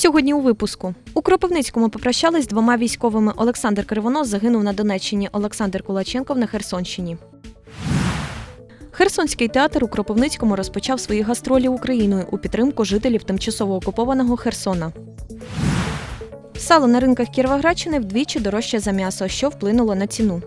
Сьогодні у випуску у Кропивницькому попрощались з двома військовими. Олександр Кривонос загинув на Донеччині, Олександр Кулаченков на Херсонщині. Херсонський театр у Кропивницькому розпочав свої гастролі Україною у підтримку жителів тимчасово окупованого Херсона. Сало на ринках Кіровоградщини вдвічі дорожче за м'ясо, що вплинуло на ціну.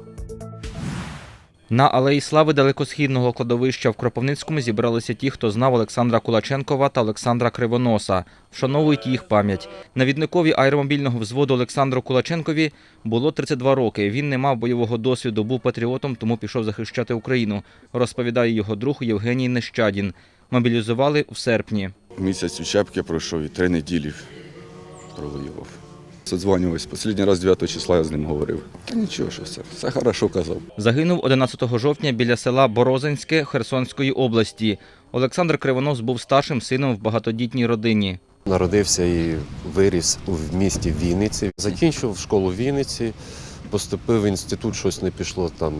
На алеї слави далекосхідного кладовища в Кропивницькому зібралися ті, хто знав Олександра Кулаченкова та Олександра Кривоноса. Вшановують їх пам'ять. Навідникові аеромобільного взводу Олександру Кулаченкові було 32 роки. Він не мав бойового досвіду, був патріотом, тому пішов захищати Україну. Розповідає його друг Євгеній Нещадін. Мобілізували в серпні. Місяць учебки пройшов і три неділі провоював. Созванювався. Останній раз 9 числа я з ним говорив. Та нічого, що все, все хорошо казав. Загинув 11 жовтня біля села Борозинське Херсонської області. Олександр Кривонос був старшим сином в багатодітній родині. Народився і виріс у місті Вінниці. Закінчив школу в Вінниці, поступив в інститут, щось не пішло, там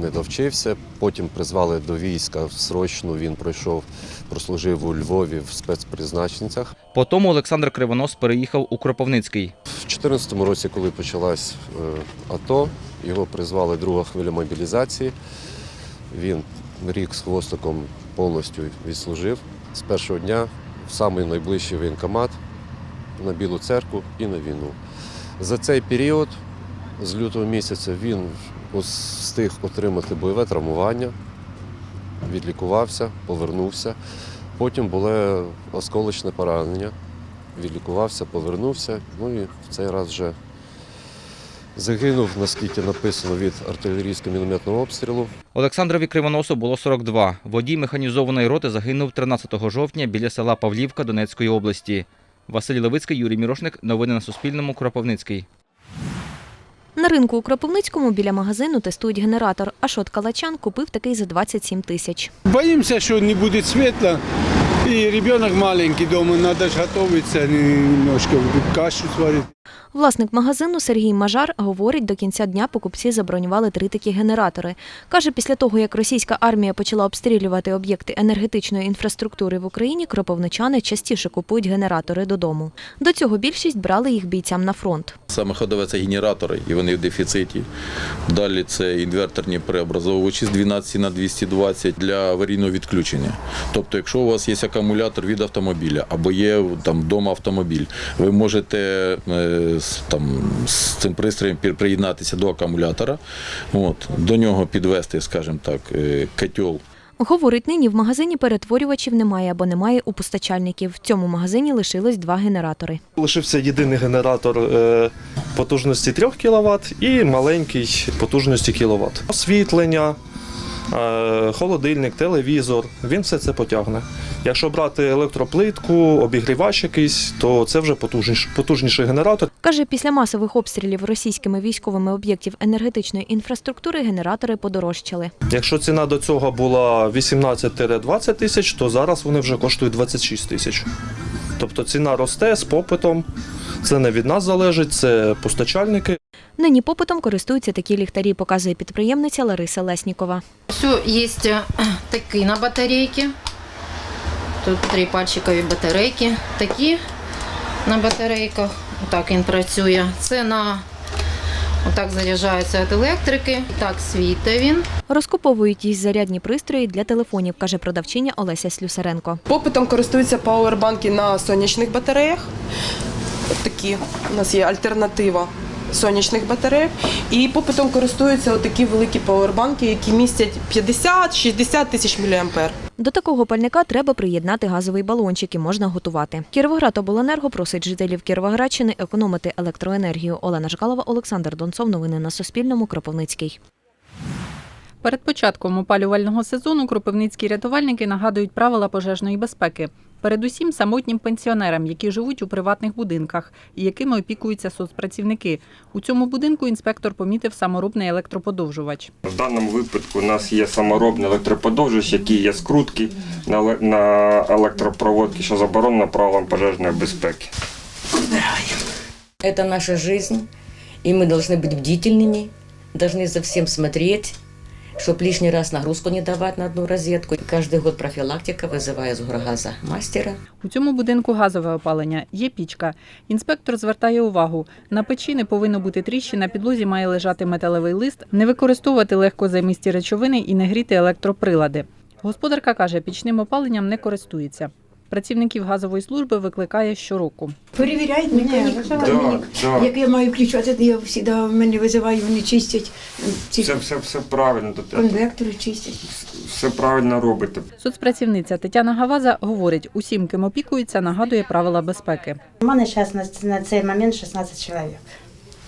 не довчився. Потім призвали до війська срочно. Він пройшов, прослужив у Львові в спецпризначенцях. Потім Олександр Кривонос переїхав у Кропивницький. В 2014 році, коли почалась е, АТО, його призвали друга хвиля мобілізації. Він рік з хвостиком повністю відслужив. З першого дня в самий найближчий воєнкомат на Білу церкву і на війну. За цей період, з лютого місяця, він встиг отримати бойове травмування, відлікувався, повернувся. Потім було осколочне поранення відлікувався, повернувся. Ну і в цей раз вже загинув, наскільки написано, від артилерійського мінометного обстрілу. Олександрові Кривоносу було 42. Водій механізованої роти загинув 13 жовтня біля села Павлівка Донецької області. Василь Левицький, Юрій Мірошник. Новини на Суспільному. Кропивницький. На ринку у Кропивницькому біля магазину тестують генератор, а Шот Калачан купив такий за 27 тисяч. Боимся, что не будет светла. И ребенок маленький дома, надо же готовиться немножко, кашу сварить. Власник магазину Сергій Мажар говорить, до кінця дня покупці забронювали три такі генератори. Каже, після того, як російська армія почала обстрілювати об'єкти енергетичної інфраструктури в Україні, кропивничани частіше купують генератори додому. До цього більшість брали їх бійцям на фронт. Саме ходове це генератори, і вони в дефіциті. Далі це інверторні преобразовувачі з 12 на 220 для аварійного відключення. Тобто, якщо у вас є акумулятор від автомобіля або є там вдома автомобіль, ви можете е, там, з цим пристроєм приєднатися до акумулятора, от, до нього підвести, скажімо так, е, котел Говорить, нині в магазині перетворювачів немає або немає у постачальників. В цьому магазині лишилось два генератори. Лишився єдиний генератор е, потужності 3 кВт і маленький потужності кВт. Освітлення, холодильник, телевізор, він все це потягне. Якщо брати електроплитку, обігрівач якийсь, то це вже потужніш, потужніший генератор. Каже, після масових обстрілів російськими військовими об'єктів енергетичної інфраструктури генератори подорожчали. Якщо ціна до цього була 18-20 тисяч, то зараз вони вже коштують 26 тисяч. Тобто ціна росте з попитом. Це не від нас залежить, це постачальники. Нині попитом користуються такі ліхтарі, показує підприємниця Лариса Леснікова. Все есть э, такие на батарейке. Тут три пальчикові батарейки. Такі на батарейках. Отак він працює. Це на отак заряджається від електрики. Так світить він. Розкуповують їй зарядні пристрої для телефонів, каже продавчиня Олеся Слюсаренко. Попитом користуються пауербанки на сонячних батареях. От такі у нас є альтернатива сонячних батарей. І попитом користуються такі великі пауербанки, які містять 50-60 тисяч мА. До такого пальника треба приєднати газовий балончик і можна готувати. Кіровоградобленерго просить жителів Кіровоградщини економити електроенергію. Олена Жкалова, Олександр Донцов. Новини на Суспільному. Кропивницький. Перед початком опалювального сезону кропивницькі рятувальники нагадують правила пожежної безпеки Передусім самотнім пенсіонерам, які живуть у приватних будинках і якими опікуються соцпрацівники. У цьому будинку інспектор помітив саморобний електроподовжувач. В даному випадку у нас є саморобний електроподовжувач, який є скрутки на еле- на електропроводки, що заборонено правилам пожежної безпеки. Это наша жизнь, и мы должны быть бдительными, должны за всем смотреть, чтобы лишний раз нагрузку не давать на одну розетку. Каждый год профилактика, вызывая с горгаза мастера. У цьому будинку газове опалення, є пічка. Інспектор звертає увагу, на печі не повинно бути тріщин, на підлозі має лежати металевий лист, не використовувати легкозаймисті речовини і не гріти електроприлади. Господарка каже, пічним опаленням не користується. Працівників газової служби викликає щороку. Перевіряють механік. Да, да. Як я маю включати, то я завжди в мене визиваю, вони чистять ці Все, все, все правильно. тут, е, конвектори чистять. Все правильно робите. Соцпрацівниця Тетяна Гаваза говорить, усім, ким опікується, нагадує правила безпеки. У мене зараз на, на цей момент 16 чоловік.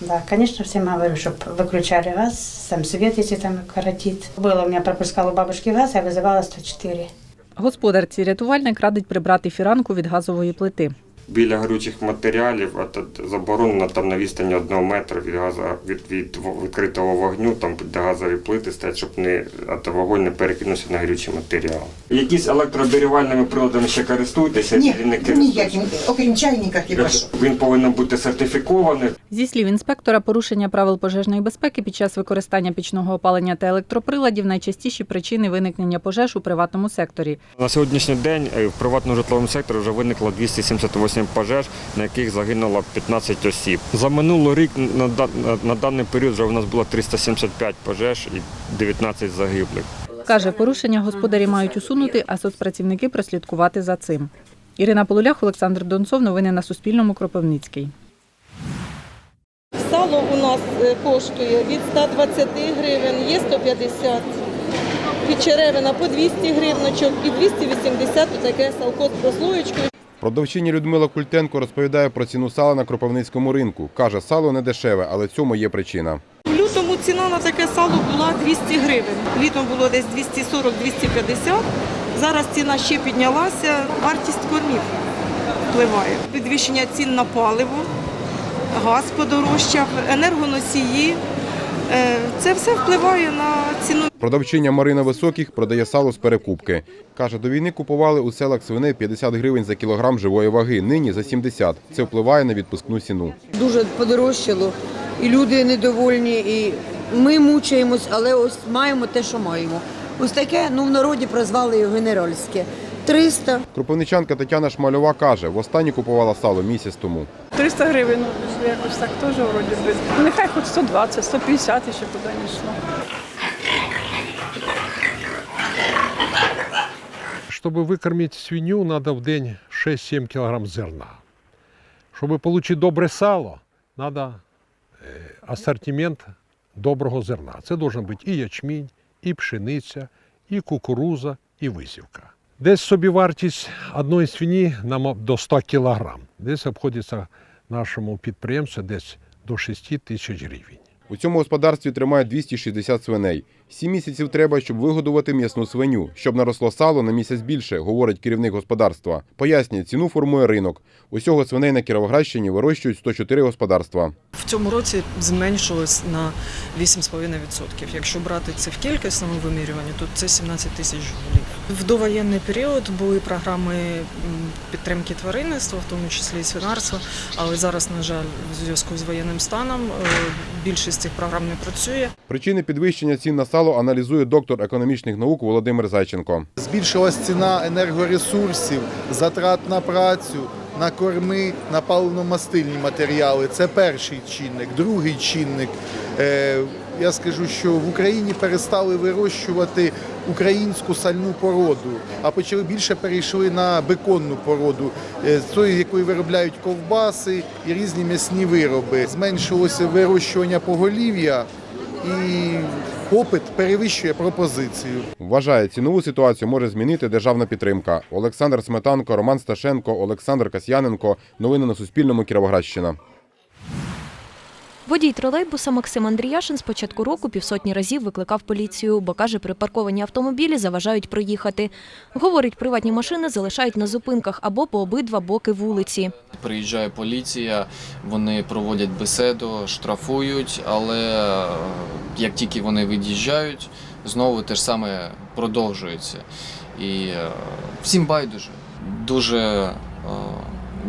Да, конечно, всем говорю, щоб виключали газ, сам свет, если там коротит. Было, у меня пропускал у бабушки газ, я вызывала 104. Господарці рятувальник радить прибрати фіранку від газової плити. Біля горючих матеріалів а тут заборонено там на відстані одного метра від газа від, від відкритого вогню, там де газові плити стоять, щоб не а то вогонь не перекинувся на горючі матеріали. Якісь електрооберігувальними приладами ще користуєтеся? Ні, ніяким, окрім чайника хіба що. Він повинен бути сертифікований. Зі слів інспектора, порушення правил пожежної безпеки під час використання пічного опалення та електроприладів найчастіші причини виникнення пожеж у приватному секторі. На сьогоднішній день е, в приватному житловому секторі вже виникло 278 пожеж, на яких загинуло 15 осіб. За минулий рік на, да- на, на даний період вже у нас було 375 пожеж і 19 загиблих. Каже, порушення господарі мають усунути, а соцпрацівники прослідкувати за цим. Ірина Полулях, Олександр Донцов. Новини на Суспільному. Кропивницький. Сало у нас е, коштує від 120 гривень, є 150. Від черевина по 200 гривночок і 280 таке салко з прослоєчкою. Продавчиня Людмила Культенко розповідає про ціну сала на Кропивницькому ринку. Каже, сало не дешеве, але цьому є причина. В лютому ціна на таке сало була 200 гривень. Літом було десь 240-250. Зараз ціна ще піднялася. Вартість кормів впливає. Підвищення цін на паливо, газ подорожчав, енергоносії. Е, Це все впливає на ціну. Продавчиня Марина Високих продає сало з перекупки. Каже, до війни купували у селах свиней 50 гривень за кілограм живої ваги, нині за 70. Це впливає на відпускну ціну. Дуже подорожчало, і люди недовольні, і ми мучаємось, але ось маємо те, що маємо. Ось таке, ну в народі прозвали його генеральське. 300. Кропивничанка Тетяна Шмальова каже, востаннє купувала сало місяць тому. 300 гривень, ну, якось так теж вроді би. Нехай хоч 120, 150 ще куди не йшло. Чтобы выкормить свинью, надо в день 6-7 килограмм зерна. Чтобы получить добре сало, надо е, ассортимент доброго зерна. Це должен бути і ячмінь, і пшениця, і кукуруза, і висівка. Десь собівартість одної свині нам до 100 кілограм. Десь обходиться нашому підприємцю десь до 6 тисяч гривень. У цьому господарстві тримають 260 свиней. Сім місяців треба, щоб вигодувати м'ясну свиню. Щоб наросло сало на місяць більше, говорить керівник господарства. Пояснює, ціну формує ринок. Усього свиней на Кіровоградщині вирощують 104 господарства. В цьому році зменшилось на 8,5%. Якщо брати це в кількісному вимірюванні, то це 17 тисяч голів. В довоєнний період були програми підтримки тваринництва, в тому числі і свинарства, але зараз, на жаль, в зв'язку з воєнним станом е, більшість цих програм не працює. Причини підвищення цін на сало аналізує доктор економічних наук Володимир Зайченко. Збільшилась ціна енергоресурсів, затрат на працю, на корми, на паливно-мастильні матеріали. Це перший чинник. Другий чинник. Е, я скажу, що в Україні перестали вирощувати українську сальну породу, а почали більше перейшли на беконну породу, е, з тої, якої виробляють ковбаси і різні м'ясні вироби. Зменшилося вирощування поголів'я і попит перевищує пропозицію. Вважає, цінову ситуацію може змінити державна підтримка. Олександр Сметанко, Роман Сташенко, Олександр Касьяненко. Новини на Суспільному. Кіровоградщина. Водій тролейбуса Максим Андріяшин з початку року півсотні разів викликав поліцію, бо каже, припарковані автомобілі заважають проїхати. Говорить, приватні машини залишають на зупинках або по обидва боки вулиці. Приїжджає поліція, вони проводять беседу, штрафують, але е, як тільки вони від'їжджають, знову те ж саме продовжується. І е, всім байдуже. Дуже е,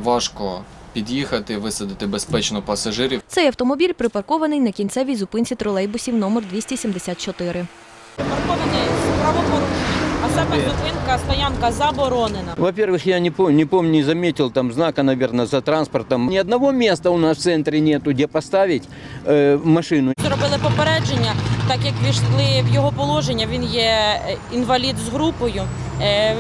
важко під'їхати, висадити безпечно пасажирів. Цей автомобіль припаркований на кінцевій зупинці тролейбусів номер 274. Парковані а зупинка, стоянка заборонена. Во-первых, я не помню, не помню, не заметил там знака, наверное, за транспортом. Ни одного места у нас в центре нету, где поставить э, машину. Зробили попередження, так як війшли в його положення, він є е, інвалід з групою. Е,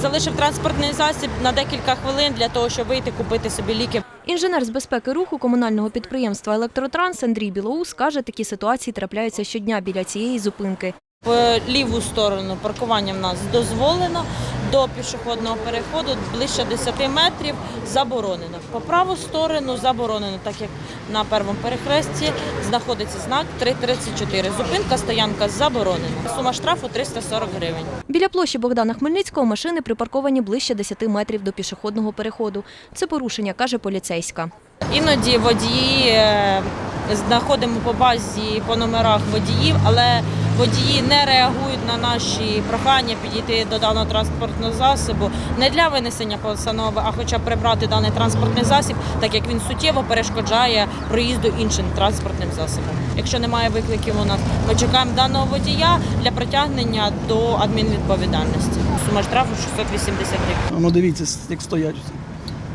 Залишив транспортний засіб на декілька хвилин для того, щоб вийти купити собі ліки. Інженер з безпеки руху комунального підприємства Електротранс Андрій Білоус каже, такі ситуації трапляються щодня біля цієї зупинки. В ліву сторону паркування в нас дозволено, до пішохідного переходу ближче 10 метрів заборонено. По праву сторону заборонено, так як на першому перехресті знаходиться знак 334. Зупинка, стоянка заборонена. Сума штрафу 340 гривень. Біля площі Богдана Хмельницького машини припарковані ближче 10 метрів до пішохідного переходу. Це порушення, каже поліцейська. Іноді водії е, знаходимо по базі по номерах водіїв, але водії не реагують на наші прохання підійти до даного транспортного засобу не для винесення постанови, а хоча б прибрати даний транспортний засіб, так як він суттєво перешкоджає проїзду іншим транспортним засобам. Якщо немає викликів у нас, ми чекаємо даного водія для притягнення до адмінвідповідальності. Сума штрафу 680 гривень. Ну дивіться, як стоять.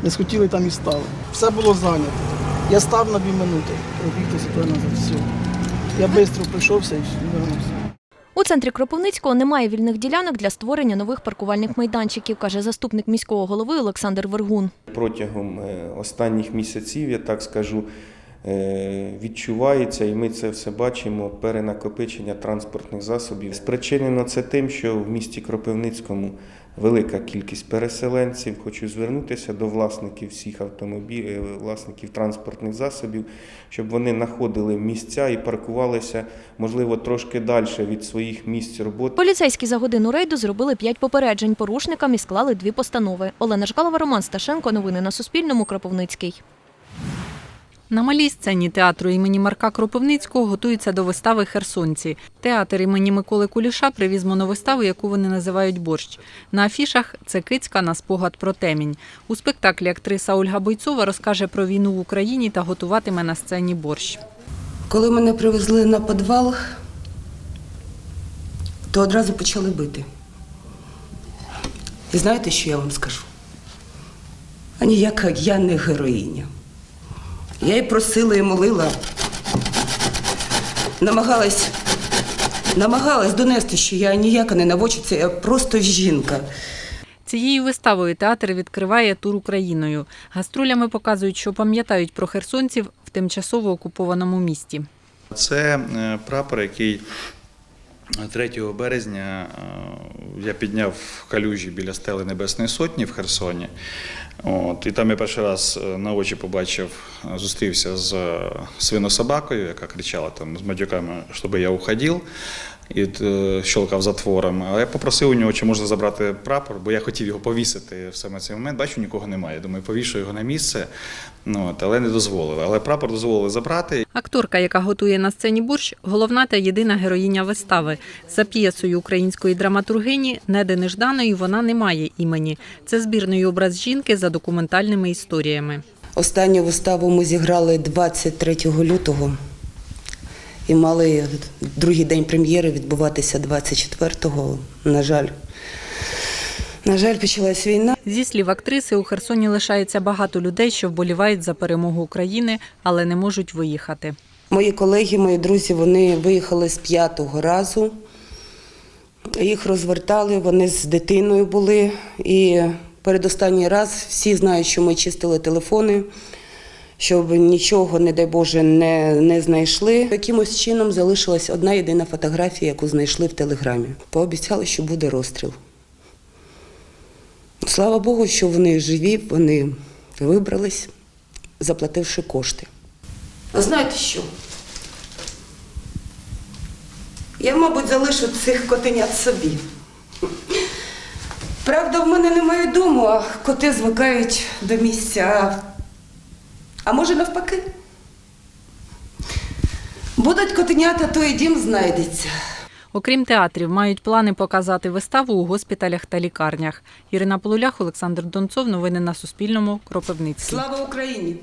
Не схотіли там і стали. Все було зайнято. Я став на дві минути. Пробігти сюди назад. Все. Я швидко прийшовся і вернувся. У центрі Кропивницького немає вільних ділянок для створення нових паркувальних майданчиків, каже заступник міського голови Олександр Вергун. Протягом е, останніх місяців, я так скажу, відчувається, і ми це все бачимо, перенакопичення транспортних засобів. Спричинено це тим, що в місті Кропивницькому велика кількість переселенців. Хочу звернутися до власників всіх автомобілів, власників транспортних засобів, щоб вони знаходили місця і паркувалися, можливо, трошки далі від своїх місць роботи. Поліцейські за годину рейду зробили п'ять попереджень порушникам і склали дві постанови. Олена Жкалова, Роман Сташенко. Новини на Суспільному. Кропивницький. На малій сцені театру імені Марка Кропивницького готуються до вистави Херсонці. Театр імені Миколи Куліша привіз моновиставу, яку вони називають борщ. На афішах це кицька на спогад про темінь. У спектаклі актриса Ольга Бойцова розкаже про війну в Україні та готуватиме на сцені борщ. Коли мене привезли на підвал, то одразу почали бити. І знаєте, що я вам скажу? А ніяка я не героїня. Я і просила, і молила, намагалась, намагалась донести, що я ніяка не наводчиця, я просто жінка. Цією виставою театр відкриває тур Україною. Гастролями показують, що пам'ятають про херсонців в тимчасово окупованому місті. Це е, прапор, який 3 березня е, я підняв в калюжі біля стели Небесної Сотні в Херсоні. От, і там я перший раз е, на очі побачив, е, зустрівся з е, свинособакою, яка кричала там з матюками, щоб я уходив. І е, щелкав затвором. Але я попросив у нього, чи можна забрати прапор, бо я хотів його повісити в саме цей момент. Бачу, нікого немає. Думаю, повішу його на місце, ну, от, але не дозволили. Але прапор дозволили забрати. Акторка, яка готує на сцені борщ, головна та єдина героїня вистави. За п'єсою української драматургині Неди Нежданої вона не має імені. Це збірний образ жінки за документальними історіями. Останню виставу ми зіграли 23 лютого і мали другий день прем'єри відбуватися 24-го. На жаль, на жаль, почалась війна. Зі слів актриси, у Херсоні лишається багато людей, що вболівають за перемогу України, але не можуть виїхати. Мої колеги, мої друзі, вони виїхали з п'ятого разу. Їх розвертали, вони з дитиною були. І передостанній раз всі знають, що ми чистили телефони, щоб нічого, не дай Боже, не, не знайшли. Якимось чином залишилась одна єдина фотографія, яку знайшли в телеграмі. Пообіцяли, що буде розстріл. Слава Богу, що вони живі, вони вибрались, заплативши кошти. А знаєте що? Я, мабуть, залишу цих котенят собі. Правда, в мене немає дому, а коти звикають до місця. А може навпаки? Будуть котенята, то і дім знайдеться. Окрім театрів, мають плани показати виставу у госпіталях та лікарнях. Ірина Полулях, Олександр Донцов. Новини на Суспільному. Кропивницький. Слава Україні!